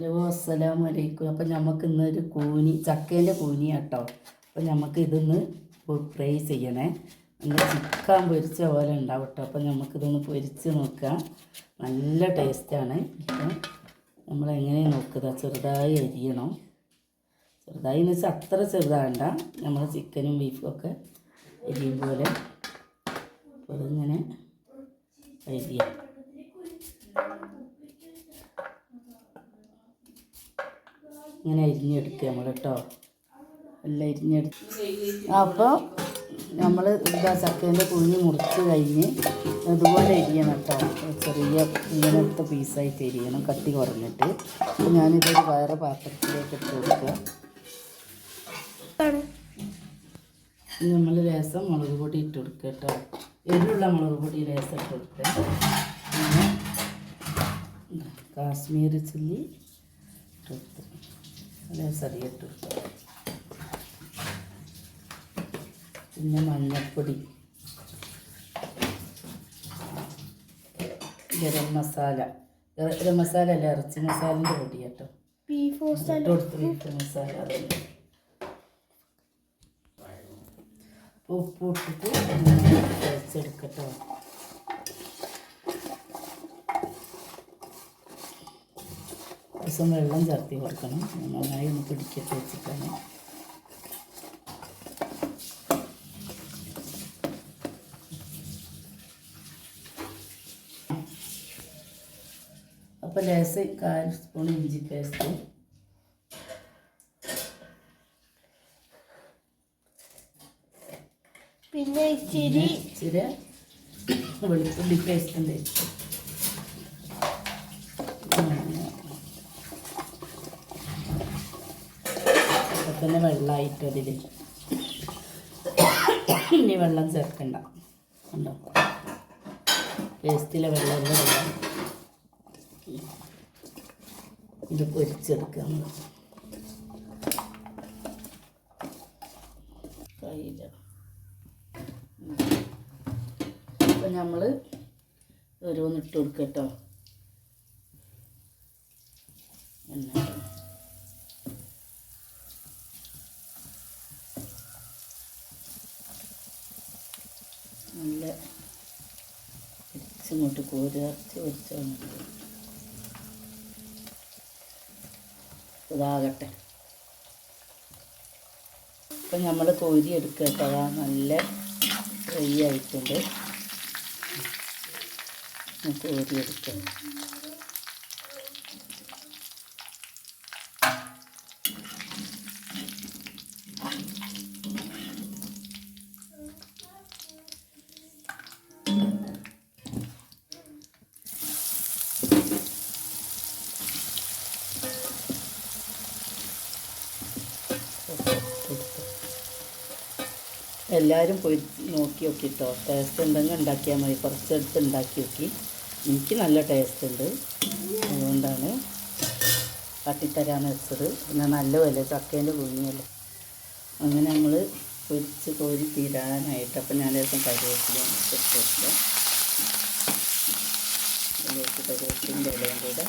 Hello അസ്സലാമു അലൈക്കും അപ്പം നമുക്ക് ഇന്നൊരു കൂനി ചക്കേന്റെ കൂനി കേട്ടോ അപ്പം നമുക്ക് ഇതൊന്ന് ഫ്രൈ ചെയ്യണേ. നമ്മൾ ചിക്കൻ പൊരിച്ച പോലെ ഉണ്ടാവും കേട്ടോ അപ്പം നമുക്കിതൊന്ന് പൊരിച്ച് നോക്കാം. നല്ല ടേസ്റ്റാണ് ഇപ്പം നമ്മൾ എങ്ങനെ നോക്കുക? ചെറുതായി അരിയണം. ചെറുതായി എന്ന് വെച്ചാൽ അത്ര ചെറുതാകണ്ട നമ്മൾ ചിക്കനും ബീഫും ഒക്കെ അരിയും പോലെ. അപ്പോൾ ഇങ്ങനെ അരിയാം. ഇങ്ങനെ അരിഞ്ഞെടുക്കുക നമ്മൾ കേട്ടോ എല്ലാം അരിഞ്ഞെടുത്ത്. അപ്പോൾ നമ്മൾ ഇതാ ചക്കേന്റെ കുഞ്ഞ് മുറിച്ച് കഴിഞ്ഞ് അതുപോലെ അരിയണം കേട്ടോ. ചെറിയ ഇങ്ങനത്തെ പീസായിട്ട് അരിയണം കട്ടി കുറഞ്ഞിട്ട്. ഞാനിതൊരു വേറെ പാത്രത്തിലേക്ക് ഇട്ട് കൊടുക്കുക. നമ്മൾ രസം മുളക് പൊടി ഇട്ട് കൊടുക്കുക കേട്ടോ. എരിവുള്ള മുളക് പൊടി രസം ഇട്ട് കൊടുക്കുക. കാശ്മീരി ചില്ലി ഇട്ട് കൊടുക്കുക. ലേസം അധികം ഇട്ട് കൊടുക്കുക പിന്നെ മഞ്ഞൾപ്പൊടി ഗരം മസാല. ഗരം മസാല അല്ല ഇറച്ചി മസാലന്റെ പൊടി കേട്ടോ കൊടുത്ത് ബീഫ് മസാല ഉപ്പ് ഇട്ടിട്ട് കഴിച്ചെടുക്കട്ടോ ദിവസം വെള്ളം ചേർത്തി കൊടുക്കണം. നന്നായി ഒന്ന് പിടിക്കട്ടെ വെച്ചിട്ടാണ്. അപ്പോൾ ലേസ് കാൽ സ്പൂൺ ഇഞ്ചി പേസ്റ്റ്. പിന്നെ ഇച്ചിരി ഇച്ചിരി വെളുത്തുള്ളി പേസ്റ്റ് തേച്ച് അപ്പം തന്നെ വെള്ളമായിട്ട് അതിൽ ഇനി വെള്ളം ചേർക്കണ്ട. ഉണ്ടോ പേസ്റ്റിലെ വെള്ളം ഇത് പൊരിച്ചെടുക്കുക നമ്മൾ കയ്യില. അപ്പം നമ്മൾ ഓരോന്ന് ഇട്ട് കൊടുക്കുക കേട്ടോ. എണ്ണ നല്ല ഇങ്ങോട്ട് കോരിറച്ച് വെച്ചാൽ ഇതാകട്ടെ. ഇപ്പം നമ്മൾ കോരി എടുക്കുക കേട്ടോ അതാ നല്ല ഫ്രൈ ആയിട്ടുണ്ട്. കോരി എല്ലാവരും പോയി നോക്കി നോക്കിട്ടോ ടേസ്റ്റ് ഉണ്ടെങ്കിൽ ഉണ്ടാക്കിയാൽ മതി. കുറച്ചെടുത്ത് ഉണ്ടാക്കി നോക്കി. എനിക്ക് നല്ല ടേസ്റ്റ് ഉണ്ട്. അതുകൊണ്ടാണ് കാട്ടിത്തരാന്ന് വെച്ചത്. പിന്നെ നല്ല വില ചക്കേന്റെ കുഞ്ഞല്ലേ അങ്ങനെ നമ്മൾ പൊരിച്ച് കോരി തീരാനായിട്ട് അപ്പം ഞാൻ ദിവസം അതിലേക്ക് കരുവേപ്പിന്റെ ഇലയും കൂടെ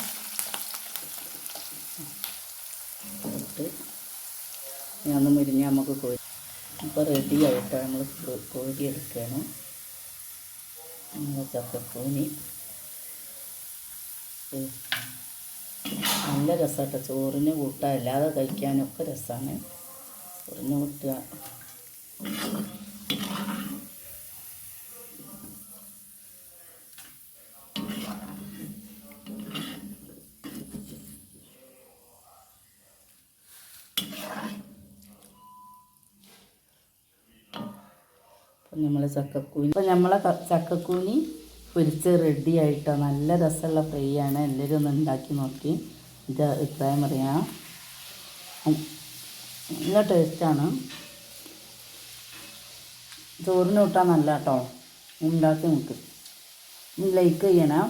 ഇട്ട് ഞാൻ ഒന്ന് നമുക്ക് കോരി ഇപ്പോൾ റെഡി ആയിട്ടാണ് നമ്മൾ കോഴി എടുക്കണം. നമ്മൾ ചക്കക്കൂനി. നല്ല രസമാട്ടോ ചോറിന് കൂട്ടാം അല്ലാതെ കഴിക്കാനൊക്കെ രസമാണ് ചോറിന് കൂട്ടുക അപ്പം നമ്മൾ ചക്കക്കൂനി അപ്പം നമ്മളെ ചക്കക്കൂനി പൊരിച്ച് റെഡി ആയിട്ടോ. നല്ല രസമുള്ള ഫ്രൈ ആണ്. എല്ലാവരും ഒന്ന് ഉണ്ടാക്കി നോക്കി. എന്റെ അഭിപ്രായം പറയാം. നല്ല ടേസ്റ്റാണ് ചോറിന് കൂട്ടാൻ നല്ല കേട്ടോ ഉണ്ടാക്കി നോക്ക്. ലൈക്ക് ചെയ്യണം.